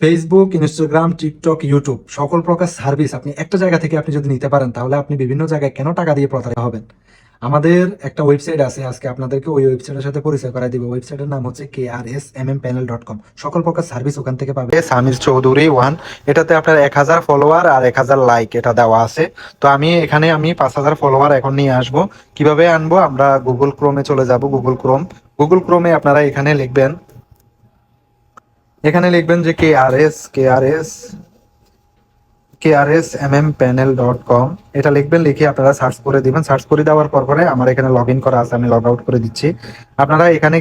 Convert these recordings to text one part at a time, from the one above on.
Facebook Instagram TikTok YouTube সকল প্রকার service আপনি একটা জায়গা থেকে আপনি যদি নিতে পারেন, তাহলে আপনি বিভিন্ন জায়গায় কেন টাকা দিয়ে প্রতারিত হবেন? আমাদের একটা ওয়েবসাইট আছে, আজকে আপনাদেরকে ওই ওয়েবসাইটের সাথে পরিচয় করাই দিব। ওয়েবসাইটের নাম হচ্ছে K R S M M panel dot com সকল প্রকার সার্ভিস ওখান থেকে পাবে সামির চৌধুরী, ওয়ান। এটাতে আপনার এক হাজার ফলোয়ার আর এক হাজার লাইক এটা দেওয়া আছে। তো আমি এখানে আমি পাঁচ হাজার ফলোয়ার এখন নিয়ে আসব। কীভাবে আনব? আমরা গুগল ক্রোমে চলে যাব গুগল ক্রোম গুগল ক্রোমে আপনারা এখানে লিখবেন এখানে লিখবেন যে K R S K R S K R S M M panel dot com এটা লিখবেন, লিখে আপনারা সার্চ করে দিবেন। সার্চ করে দেওয়ার পর পরে আমার এখানে লগ ইন করা আছে, আমি লগ আউট করে দিচ্ছি। আপনারা এখানে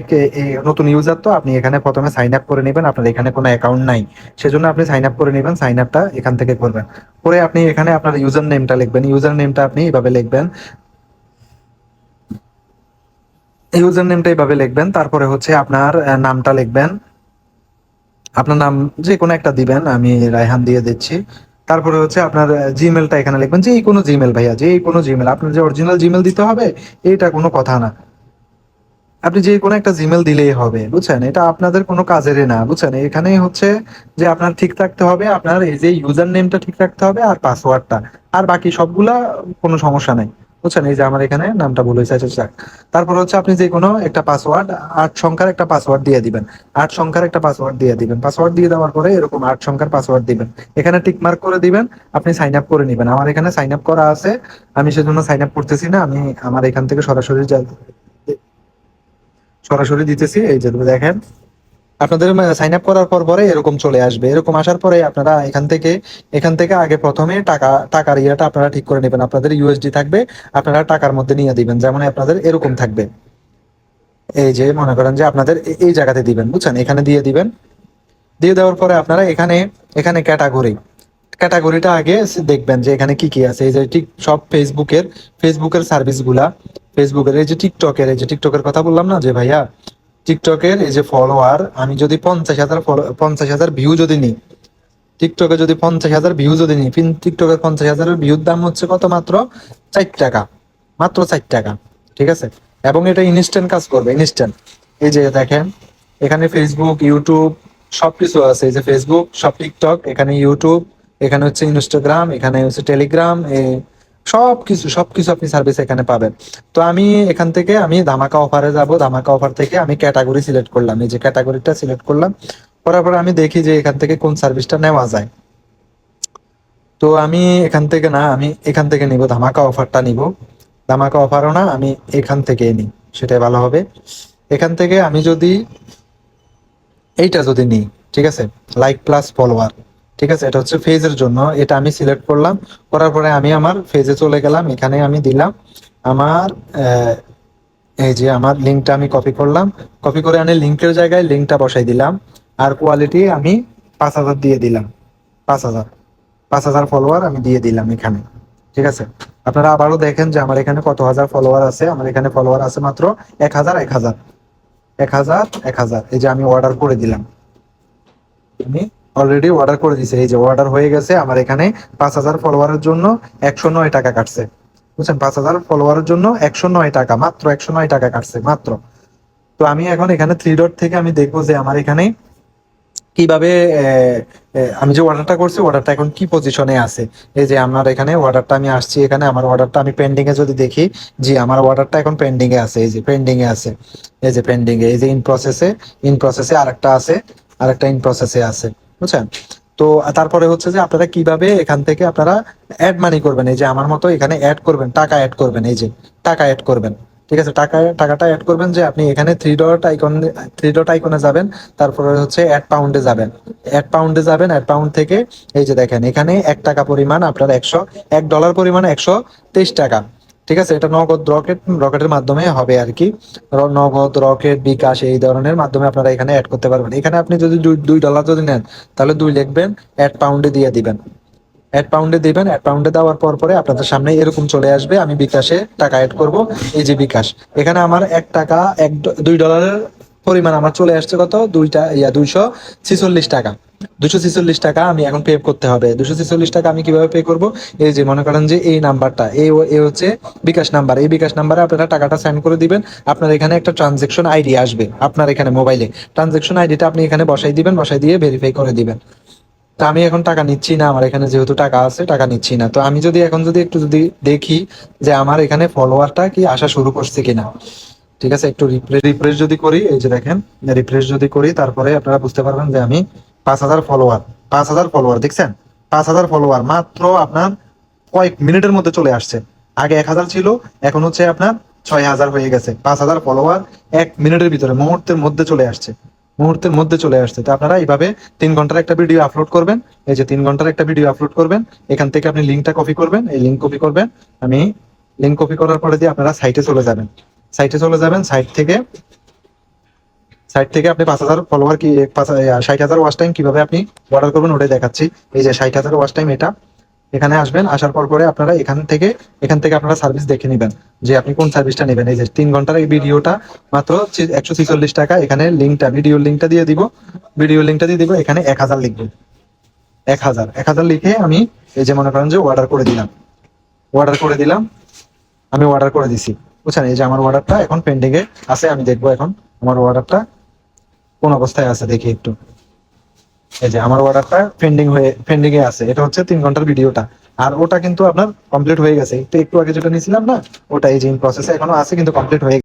নতুন ইউজার তো, আপনি এখানে প্রথমে সাইন আপ করে নেবেন। আপনার এখানে কোনো অ্যাকাউন্ট নাই। সেজন্য আপনি সাইন আপ করে নেবেন সাইন আপটা এখান থেকে করবেন। করে আপনি এখানে আপনার ইউজার নেমটা লিখবেন। ইউজার নেমটা আপনি এইভাবে লিখবেন। ইউজার নেমটা এইভাবে লিখবেন। তারপরে হচ্ছে আপনার নামটা লিখবেন। আপনার নাম যে কোনো একটা দিবেন, আমি রায়হান দিয়ে দিচ্ছি। তারপরে হচ্ছে আপনার জিমেলটা এখানে লিখবেন, যে এই কোনো জিমেল ভাইয়া, যে এই কোনো জিমেল আপনার যে অরিজিনাল জিমেল দিতে হবে, এইটা কোনো কথা না। আপনি যে কোনো একটা জিমেল দিলেই হবে, বুঝছেন? এটা আপনাদের কোনো কাজেরই না, বুঝছেন? এখানে হচ্ছে যে আপনার ঠিক রাখতে হবে, আপনার এই যে ইউজার নেমটা ঠিক রাখতে হবে, আর পাসওয়ার্ডটা আর বাকি সবগুলা কোনো সমস্যা নাই। বুঝছেন এই যে আমার এখানে নামটা ভুল হয়েছে আচ্ছা যাক। তারপর হচ্ছে আপনি যে কোনো একটা পাসওয়ার্ড আট সংখ্যার একটা পাসওয়ার্ড দিয়ে দিবেন। আট সংখ্যার একটা পাসওয়ার্ড দিয়ে দিবেন। পাসওয়ার্ড দিয়ে দেওয়ার পরে এরকম আট সংখ্যার পাসওয়ার্ড দিবেন। এখানে টিক মার্ক করে দিবেন, আপনি সাইন আপ করে নেবেন। আমার এখানে সাইন আপ করা আছে, আমি সেজন্য সাইন আপ করতেছি না, আমি আমার এখান থেকে সরাসরি সরাসরি দিতেছি, এই যে দেখেন আপনাদের সাইন আপ করার পর পরে এরকম চলে আসবে। এরকম আসার পরে আপনারা এখান থেকে এখান থেকে আগে প্রথমে টাকা, টাকার ইয়েটা আপনারা ঠিক করে নেবেন। আপনাদের ইউএসডি থাকবে, আপনারা টাকার মধ্যে নিয়ে দিবেন। যেমন আপনাদের এরকম থাকবে। এই যে মনে করেন যে আপনাদের এই জায়গাতে দিবেন, বুঝছেন? এখানে দিয়ে দিবেন। দিয়ে দেওয়ার পরে আপনারা এখানে এখানে ক্যাটাগরি ক্যাটাগরিটা আগে দেখবেন যে এখানে কি কি আছে। এই যে ঠিক সব ফেসবুকের ফেসবুকের সার্ভিসগুলা ফেসবুকের এই যে টিকটকের এই যে টিকটকের কথা বললাম না যে ভাইয়া টিকটকের এই যে ফলোয়ার আমি যদি পঞ্চাশ হাজার পঞ্চাশ হাজার ভিউ যদি নিই টিকটকে যদি পঞ্চাশ হাজার ভিউ যদি নিই টিকটকের পঞ্চাশ হাজারের ভিউর দাম হচ্ছে কত মাত্র? চার টাকা। মাত্র চার টাকা, ঠিক আছে? এবং এটা ইনস্ট্যান্ট কাজ করবে ইনস্ট্যান্ট এই যে দেখেন, এখানে ফেসবুক ইউটিউব সবকিছু আছে। এই যে ফেসবুক সব টিকটক এখানে ইউটিউব এখানে হচ্ছে ইনস্টাগ্রাম এখানে হচ্ছে টেলিগ্রাম সবকিছু সবকিছু আপনি সার্ভিস এখানে পাবেন। তো আমি এখান থেকে, আমি ধামাকা অফারে যাব। ধামাকা অফার থেকে আমি ক্যাটাগরি সিলেক্ট করলাম। এই যে ক্যাটাগরিটা সিলেক্ট করলাম। করার পরে আমি দেখি যে এখান থেকে কোন সার্ভিসটা নেওয়া যায়। তো আমি এখান থেকে না, আমি এখান থেকে নিব, ধামাকা অফারটা নিব। ধামাকা অফারও না, আমি এখান থেকে নিই। সেটাই ভালো হবে। এখান থেকে আমি যদি, এইটা যদি নিই, ঠিক আছে? লাইক প্লাস ফলোয়ার ঠিক আছে? এটা হচ্ছে ফেজের জন্য। এটা আমি সিলেক্ট করলাম। করার পরে আমি আমার ফেজে চলে গেলাম। এখানে আমি দিলাম আমার এই যে আমার লিঙ্কটা আমি কপি করলাম। কপি করে আনি লিঙ্কের জায়গায় লিঙ্কটা বসাই দিলাম। আর কোয়ালিটি আমি পাঁচ হাজার দিয়ে দিলাম। পাঁচ হাজার। পাঁচ হাজার ফলোয়ার আমি দিয়ে দিলাম এখানে। ঠিক আছে? আপনারা আবারও দেখেন যে আমার এখানে কত হাজার ফলোয়ার আছে। আমার এখানে ফলোয়ার আছে মাত্র এক হাজার এক হাজার। এক হাজার এক হাজার। এই যে আমি অর্ডার করে দিলাম। আমি অলরেডি অর্ডার করে দিয়েছি এই যে অর্ডার হয়ে গেছে, আমার এখানে পাঁচ হাজার ফলোয়ারের জন্য একশো নয় টাকা কাটছে। বুঝছেন? পাঁচ হাজার ফলোয়ারের জন্য একশো নয় টাকা, মাত্র একশো নয় টাকা কাটছে, মাত্র। তো আমি এখন এখানে থ্রি ডট থেকে আমি দেখব যে আমার এখানে কীভাবে আমি যে অর্ডারটা করছি অর্ডারটা এখন কি পজিশনে আছে? এই যে আমার এখানে অর্ডারটা আমি আসছি, এখানে আমার অর্ডারটা আমি পেন্ডিং এ যদি দেখি যে আমার অর্ডারটা এখন পেন্ডিং এ আছে, এই যে পেন্ডিং এ আছে, এই যে পেন্ডিং এ এই যে ইন প্রসেসে ইন প্রসেসে আরেকটা আছে, আরেকটা ইন প্রসেসে আছে। বুঝছেন? তো তারপরে হচ্ছে যে আপনারা কীভাবে এখান থেকে আপনারা অ্যাড মানি করবেন? এই যে আমার মতো এখানে অ্যাড করবেন, টাকা অ্যাড করবেন, এই যে টাকা অ্যাড করবেন। ঠিক আছে? টাকা, টাকাটা অ্যাড করবেন যে আপনি এখানে three dot icon three dot আইকনে যাবেন, তারপরে হচ্ছে অ্যাড পাউন্ডে যাবেন। অ্যাড পাউন্ডে যাবেন অ্যাড পাউন্ড থেকে, এই যে দেখেন, এখানে এক টাকা পরিমাণ আপনার একশো, এক ডলার পরিমাণ একশো তেইশ টাকা। ঠিক আছে? এটা নগদ রকেট, রকেটের মাধ্যমে হবে আর কি। নগদ, রকেট, বিকাশ এই ধরনের মাধ্যমে আপনারা এখানে অ্যাড করতে পারবেন। এখানে আপনি যদি দুই- ডলার যদি নেন, তাহলে দুই লিখবেন অ্যাড পাউন্ডে দিয়ে দিবেন। অ্যাড পাউন্ডে দিবেন অ্যাড পাউন্ডে দেওয়ার পর পরে আপনাদের সামনে এরকম চলে আসবে। আমি বিকাশে টাকা অ্যাড করব। এই যে বিকাশ, এখানে আমার এক টাকা, এক দুই ডলারের পরিমাণ আমার চলে আসছে কত? দুইটা, ইয়া, দুইশো ছিচল্লিশ টাকা। দুশো ছিচল্লিশ টাকা আমি এখন পে করতে হবে। দুশো ছিচল্লিশ টাকা আমি কীভাবে পে করব? এই যে মনে করেন যে এই নাম্বারটা এই এই হচ্ছে বিকাশ নাম্বার এই বিকাশ নাম্বারে আপনারা টাকাটা সেন্ড করে দিবেন। আপনার এখানে একটা ট্রানজেকশন আইডি আসবে আপনার এখানে মোবাইলে ট্রানজেকশন আইডিটা আপনি এখানে বসাই দিবেন, বসাই দিয়ে ভেরিফাই করে দিবেন। তো আমি এখন টাকা নিচ্ছি না, আমার এখানে যেহেতু টাকা আছে, টাকা নিচ্ছি না। তো আমি যদি এখন যদি একটু যদি দেখি যে আমার এখানে ফলোয়ারটা কি আসা শুরু করছে কিনা। ঠিক আছে? একটু রিফ্রেশ যদি করি, এই যে দেখেন, রিফ্রেশ যদি করি, তারপরে আপনারা বুঝতে পারবেন যে আমি পাঁচ হাজার ফলোয়ার পাঁচ হাজার ফলোয়ার দেখছেন? পাঁচ হাজার ফলোয়ার মাত্র আপনার কয়েক মিনিটের মধ্যে চলে আসছে। আগে এক হাজার ছিল, এখন হচ্ছে আপনার ছয় হাজার হয়ে গেছে। পাঁচ হাজার ফলোয়ার এক মিনিটের ভিতরে, মুহূর্তের মধ্যে চলে আসছে। মুহূর্তের মধ্যে চলে আসছে। তো আপনারা এইভাবে তিন ঘণ্টার একটা ভিডিও আপলোড করবেন। এই যে তিন ঘণ্টার একটা ভিডিও আপলোড করবেন। এখান থেকে আপনি লিঙ্কটা কপি করবেন। এই লিঙ্ক কপি করবেন। আমি লিঙ্ক কপি করার পরে দিয়ে আপনারা সাইটে চলে যাবেন। সাইটে চলে যাবেন সাইট থেকে। সাইট থেকে আপনি পাঁচ হাজার ফলোয়ার কি ষাট হাজার ওয়াচ টাইম কীভাবে আপনি অর্ডার করবেন ওটাই দেখাচ্ছি। এই যে ষাট হাজার ওয়াচ টাইম এটা, এখানে আসবেন, আসার পর পরে আপনারা এখান থেকে এখান থেকে আপনারা সার্ভিস দেখে নেবেন যে আপনি কোন সার্ভিসটা নেবেন। এই যে তিন ঘণ্টার এই ভিডিওটা মাত্র একশো ছিচল্লিশ টাকা। এখানে লিঙ্কটা ভিডিও লিঙ্কটা দিয়ে দিব। ভিডিও লিঙ্কটা দিয়ে দিব, এখানে এক হাজার লিখবেন এক হাজার এক হাজার লিখে আমি এই যে মনে করেন যে অর্ডার করে দিলাম। অর্ডার করে দিলাম, আমি অর্ডার করে দিছি। বুঝছেন? এই যে আমার অর্ডারটা এখন পেন্ডিং এ আছে, আমি দেখব এখন আমার অর্ডারটা কোন অবস্থায় আছে দেখি একটু। এই যে আমার অর্ডারটা পেন্ডিং হয়ে পেন্ডিং এ আছে। এটা হচ্ছে তিন ঘণ্টার ভিডিওটা। আর ওটা কিন্তু আপনার কমপ্লিট হয়ে গেছে। একটু একটু আগে যেটা নিয়েছিলাম না, ওটা এই যে ইন প্রসেসে এখনও আছে, কিন্তু কমপ্লিট হয়ে